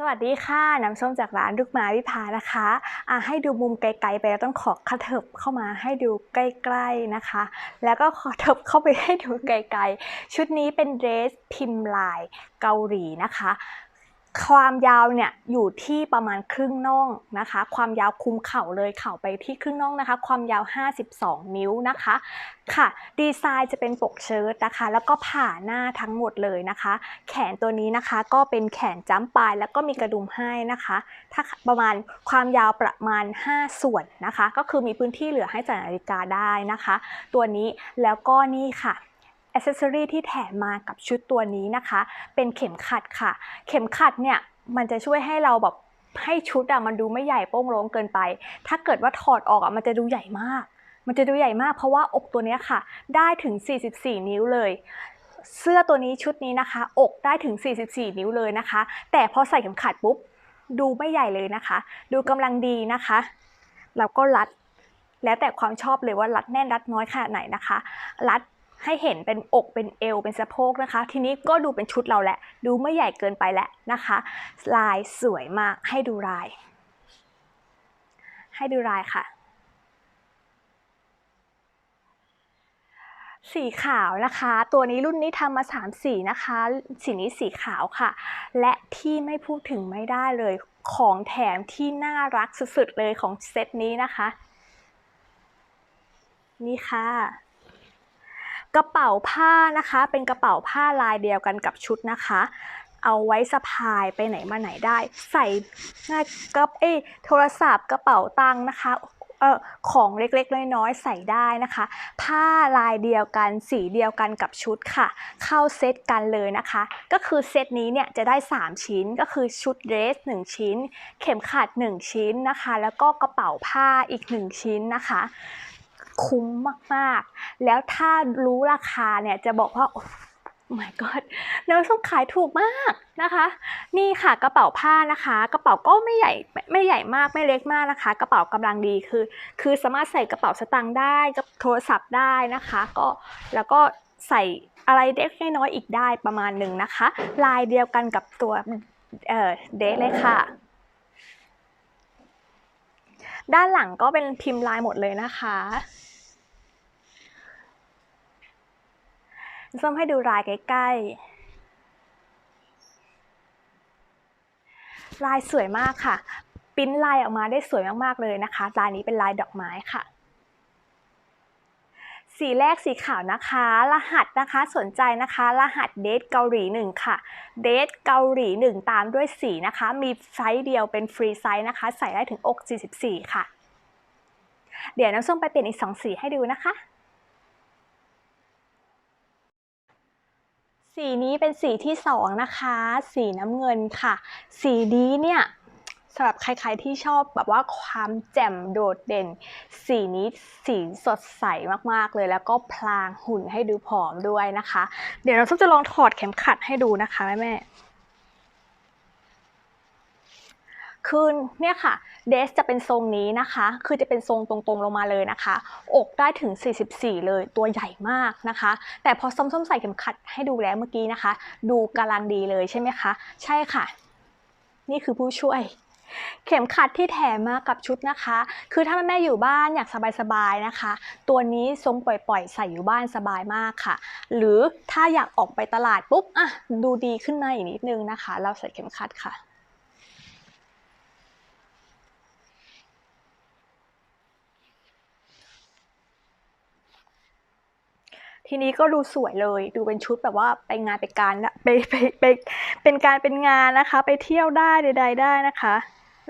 สวัสดีค่ะ น้ำส้มจากร้านลูกไม้วิภานะคะอ่ให้ดูมุมไกลๆไปแล้วต้องขอขะเถิบเข้ามาให้ดูใกล้ๆนะคะ แล้วก็ขอเถิบเข้าไปให้ดูไกลๆ ชุดนี้เป็นเดรสพิมพ์ลายเกาหลีนะคะ ความยาวเนี่ยอยู่ที่ประมาณครึ่งน่องนะคะ ความยาวคุมเข่าเลยเข่าไปที่ครึ่งน่องนะคะ ความยาว 52 นิ้วนะคะ ค่ะ ดีไซน์จะเป็นปกเชิ้ตนะคะ แล้วก็ผ่าหน้าทั้งหมดเลยนะคะ แขนตัวนี้นะคะก็เป็นแขนจ้ำปลายแล้วก็มีกระดุมให้นะคะ ถ้าประมาณความยาวประมาณ 5 ส่วนนะคะ ก็คือมีพื้นที่เหลือให้ใส่นาฬิกาได้นะคะ ตัวนี้แล้วก็นี่ค่ะ อ c เซซอรีที่แถมมากับชุดตัวนี้นะคะ เป็นเข็มขัดค่ะ เข็มขัดเนี่ยมันจะช่วยให้เราแบบให้ชุดอะมันดูไม่ใหญ่โป้งโล้งเกินไป ถ้าเกิดว่าถอดออกอะมันจะดูใหญ่มาก มันจะดูใหญ่มากเพราะว่าอกตัวเนี้ยค่ะ ได้ถึง 44 นิ้วเลย เสื้อตัวนี้ชุดนี้นะคะ อกได้ถึง 44 นิ้วเลยนะคะ แต่พอใส่เข็มขัดปุ๊บดูไม่ใหญ่เลยนะคะ ดูกำลังดีนะคะ แล้วก็รัด แล้วแต่ความชอบเลยว่ารัดแน่นรัดน้อยขนาดไหนนะคะ รัด ให้เห็นเป็นอกเป็นเอวเป็นสะโพกนะคะ ทีนี้ก็ดูเป็นชุดเราแหละ ดูไม่ใหญ่เกินไปแล้วนะคะ ลายสวยมากให้ดูลาย ให้ดูลายค่ะ สีขาวนะคะ ตัวนี้รุ่นนี้ทำมา3สีนะคะ สีนี้สีขาวค่ะ และที่ไม่พูดถึงไม่ได้เลยของแถมที่น่ารักสุดๆเลยของเซตนี้นะคะ นี่ค่ะ ระเป๋าผ้านะคะ เป็นกระเป๋าผ้าลายเดียวกันกับชุดนะคะ เอาไว้สะพายไปไหนมาไหนได้ ใส่กับเอ้ยโทรศัพท์กระเป๋าตังค์นะคะเออของเล็กๆ น้อยๆ ใส่ได้นะคะ ผ้าลายเดียวกันสีเดียวกันกับชุดค่ะ เข้าเซตกันเลยนะคะ ก็คือเซตนี้เนี่ยจะได้ 3 ชิ้นก็คือชุดเดรส 1 ชิ้น เข็มขัด 1 ชิ้นนะคะ แล้วก็กระเป๋าผ้าอีก 1 ชิ้นนะคะ คุ้มมากๆ แล้วถ้ารู้ราคาเนี่ยจะบอกว่าโอ้ my god น้ำส้มขายถูกมากนะคะ นี่ค่ะกระเป๋าผ้านะคะ กระเป๋าก็ไม่ใหญ่ไม่ใหญ่มากไม่เล็กมากนะคะ กระเป๋ากำลังดีคือ คือสามารถใส่กระเป๋าสตางค์ได้กับโทรศัพท์ได้นะคะ ก็แล้วก็ใส่อะไรเล็กน้อยอีกได้ประมาณหนึ่งนะคะ ลายเดียวกันกับตัวเออเดทเลยค่ะ ด้านหลังก็เป็นพิมพ์ลายหมดเลยนะคะ ส้มให้ดูลายใกล้ๆ ลายสวยมากค่ะ ปิ้นลายออกมาได้สวยมากๆเลยนะคะ ลายนี้เป็นลายดอกไม้ค่ะ สีแรกสีขาวนะคะ รหัสนะคะสนใจนะคะ รหัสเดทเกาหลีหนึ่งค่ะ เดทเกาหลีหนึ่งตามด้วยสีนะคะ มีไซส์เดียวเป็นฟรีไซส์นะคะ ใส่ได้ถึงอก 44 ค่ะ เดี๋ยวน้ำส้มไปเปลี่ยนอีก 2 สีให้ดูนะคะ สีนี้เป็นสีที่สองนะคะ สีน้ำเงินค่ะ สีนี้เนี่ยสำหรับใครๆที่ชอบแบบว่าความแจ่มโดดเด่น สีนี้สีสดใสมากๆเลย แล้วก็พลางหุ่นให้ดูผอมด้วยนะคะ เดี๋ยวเราจะลองถอดเข็มขัดให้ดูนะคะแม่แม่ ๆคือเนี่ยค่ะเดสจะเป็นทรงนี้นะคะ คือจะเป็นทรงตรงๆลงมาเลยนะคะ อกได้ถึง 44 เลยตัวใหญ่มากนะคะ แต่พอส้มๆใส่เข็มขัดให้ดูแล้วเมื่อกี้นะคะ ดูกำลังดีเลยใช่ไหมคะ ใช่ค่ะ นี่คือผู้ช่วยเข็มขัดที่แถมมากับชุดนะคะ คือถ้าแม่ๆอยู่บ้านอยากสบายๆนะคะ ตัวนี้ทรงปล่อยๆ ใส่อยู่บ้านสบายมากค่ะ หรือถ้าอยากออกไปตลาดปุ๊บอะดูดีขึ้นมาอีกนิดนึงนะคะ เราใส่เข็มขัดค่ะ ทีนี้ก็ดูสวยเลย ดูเป็นชุดแบบว่าไปงานไปการไปไปไปเป็นการเป็นงานนะคะ ไปเที่ยวได้ใดๆได้นะคะ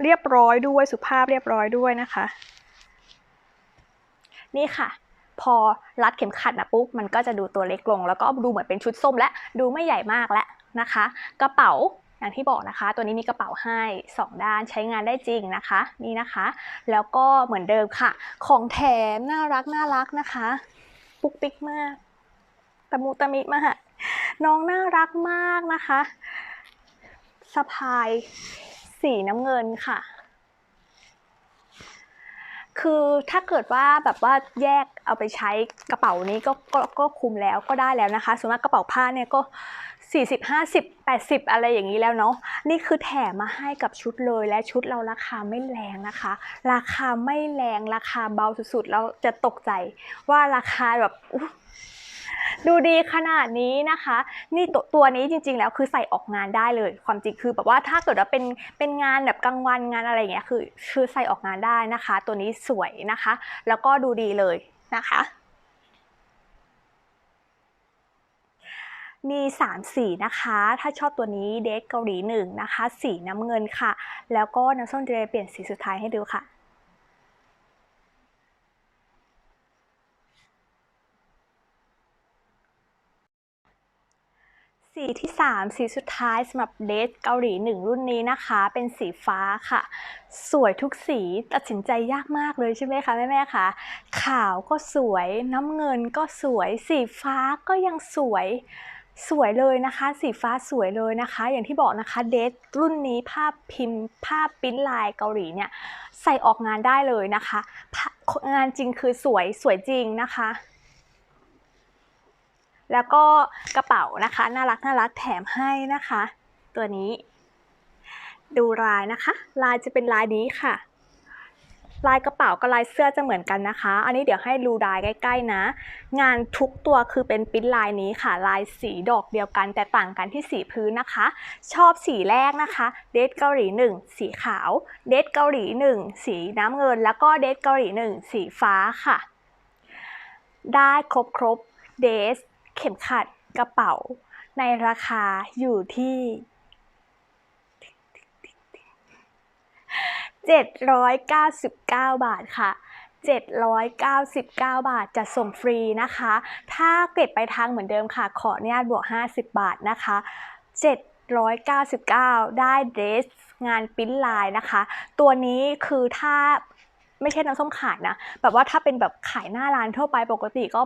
เรียบร้อยด้วยสุภาพเรียบร้อยด้วยนะคะ นี่ค่ะ พอรัดเข็มขัดนะปุ๊บมันก็จะดูตัวเล็กลง แล้วก็ดูเหมือนเป็นชุดส้มและดูไม่ใหญ่มากแล้วนะคะ กระเป๋าอย่างที่บอกนะคะ ตัวนี้มีกระเป๋าให้สองด้านใช้งานได้จริงนะคะ นี่นะคะ แล้วก็เหมือนเดิมค่ะ ของแถมน่ารักน่ารักนะคะ ปุ๊กปิ๊กมาก ตะมุตะมิมากน้องน่ารักมากนะคะสะพายสีน้ำเงินค่ะ คือถ้าเกิดว่าแบบว่าแยกเอาไปใช้กระเป๋านี้ก็ก็ก็คุมแล้วก็ได้แล้วนะคะส่วนมากกระเป๋าผ้าเนี่ยก็40 50 80 อะไรอย่างนี้แล้วเนาะนี่คือแถมมาให้กับชุดเลยและชุดเราราคาไม่แรงนะคะ ราคาไม่แรงราคาเบาสุดๆ แล้วจะตกใจว่าราคาแบบ ดูดีขนาดนี้นะคะ นี่ตัวตัวนี้จริง ๆ แล้วคือใส่ออกงานได้เลย ความจริงคือแบบว่าถ้าเกิดว่าเป็นเป็นงานแบบกลางวันงานอะไรอย่างเงี้ยคือคือใส่ออกงานได้นะคะ ตัวนี้สวยนะคะ แล้วก็ดูดีเลยนะคะมี 3 สีนะคะ ถ้าชอบตัวนี้เดทเกาหลีหนึ่งนะคะ สีน้ำเงินค่ะ แล้วก็น้ำส้มจะเปลี่ยนสีสุดท้ายให้ดูค่ะ สีที่ 3 สีสุดท้ายสำหรับเดทเกาหลีหนึ่งรุ่นนี้นะคะ เป็นสีฟ้าค่ะ สวยทุกสีตัดสินใจยากมากเลยใช่ไหมคะแม่แม่คะขาวก็สวยน้ำเงินก็สวย สีฟ้าก็ยังสวยสวยเลยนะคะ สีฟ้าสวยเลยนะคะ อย่างที่บอกนะคะเดทรุ่นนี้ภาพพิมพ์ ภาพปิ้นลายเกาหลีเนี่ยใส่ออกงานได้เลยนะคะ งานจริงคือสวยสวยจริงนะคะ แล้วก็กระเป๋านะคะน่ารักน่ารักแถมให้นะคะ ตัวนี้ ดูลายนะคะ ลายจะเป็นลายนี้ค่ะ ลายกระเป๋ากับลายเสื้อจะเหมือนกันนะคะ อันนี้เดี๋ยวให้ดูลายใกล้ๆนะ งานทุกตัวคือเป็นปิ้นลายนี้ค่ะ ลายสีดอกเดียวกัน แต่ต่างกันที่สีพื้นนะคะ ชอบสีแรกนะคะ เดทเกาหลี 1 สีขาว เดทเกาหลี 1 สีน้ำเงิน แล้วก็เดทเกาหลี 1 สีฟ้าค่ะ ได้ครบครบเดส เข็มขัดกระเป๋าในราคาอยู่ที่ 799 บาทค่ะ 799 บาทจะส่งฟรีนะคะ ถ้าเก็บไปทางเหมือนเดิมค่ะ ขออนุญาตบวก 50 บาทนะคะ 799 ได้เดรสงานปิ้นลายนะคะ ตัวนี้คือถ้าไม่ใช่น้ำส้มขายนะ แบบว่าถ้าเป็นแบบขายหน้าร้านทั่วไปปกติก็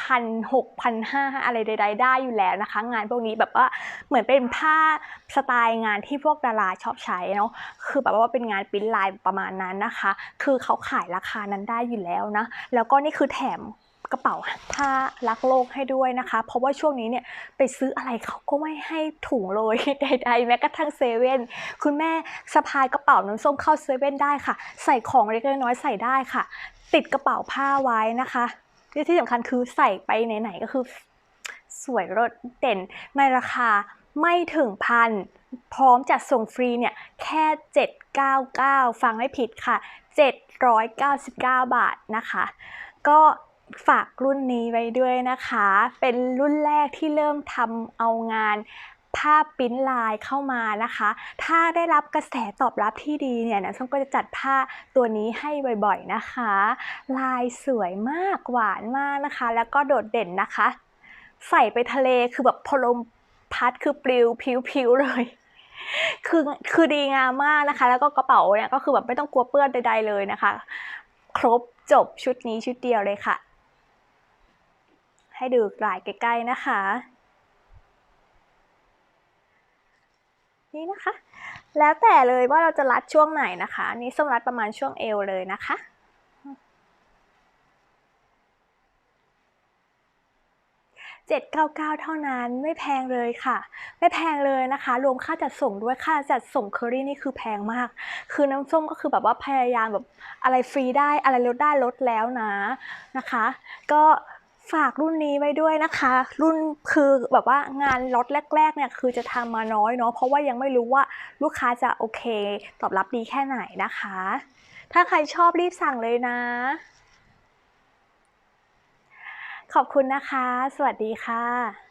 พันหกพันห้าอะไรใดๆได้อยู่แล้วนะคะ งานพวกนี้แบบว่าเหมือนเป็นผ้าสไตล์งานที่พวกดาราชอบใช้เนาะคือแบบว่าเป็นงานปิ้นลายประมาณนั้นนะคะ คือเขาขายราคานั้นได้อยู่แล้วนะ แล้วก็นี่คือแถมกระเป๋าผ้ารักโลกให้ด้วยนะคะ เพราะว่าช่วงนี้เนี่ยไปซื้ออะไรเขาก็ไม่ให้ถุงเลยใดๆแม้กระทั่งเซเว่นคุณแม่สะพายกระเป๋าน้ำส้มเข้าเซเว่นได้ค่ะ ใส่ของเล็กๆน้อยๆใส่ได้ค่ะ ติดกระเป๋าผ้าไว้นะคะ ที่ที่สำคัญคือใส่ไปไหนๆก็คือ สวยรดเด่นในราคาไม่ถึงพันพร้อมจัดส่งฟรีเนี่ย แค่ 799 ฟังไม่ผิดค่ะ 799 บาทนะคะ ก็ฝากรุ่นนี้ไว้ด้วยนะคะ เป็นรุ่นแรกที่เริ่มทำเอางาน ภาพปริ้นลายเข้ามานะคะ ถ้าได้รับกระแสตอบรับที่ดีเนี่ยนะส้มก็จะจัดผ้าตัวนี้ให้บ่อยๆนะคะ ลายสวยมากหวานมากนะคะ แล้วก็โดดเด่นนะคะ ใส่ไปทะเลคือแบบพลมพัดคือปลิวผิวๆเลยคือคือดีงามมากนะคะ แล้วก็กระเป๋าเนี่ยก็คือแบบไม่ต้องกลัวเปื้อนใดๆเลยนะคะ ครบจบชุดนี้ชุดเดียวเลยค่ะ ให้ดูลายใกล้ๆนะคะ นี่นะคะ แล้วแต่เลยว่าเราจะรัดช่วงไหนนะคะนี่ส้มรัดประมาณช่วงเอวเลยนะคะ799 เท่านั้นไม่แพงเลยค่ะ ไม่แพงเลยนะคะ รวมค่าจัดส่งด้วยค่าจัดส่งเคอรี่นี่คือแพงมาก คือน้ำส้มก็คือแบบว่าพยายามแบบอะไรฟรีได้อะไรลดได้ลดแล้วนะนะคะ ก็ ฝากรุ่นนี้ไว้ด้วยนะคะ รุ่นคือแบบว่างานล็อตแรกๆเนี่ยคือจะทำมาน้อยเนาะเพราะว่ายังไม่รู้ว่าลูกค้าจะโอเคตอบรับดีแค่ไหนนะคะ ถ้าใครชอบรีบสั่งเลยนะ ขอบคุณนะคะ สวัสดีค่ะ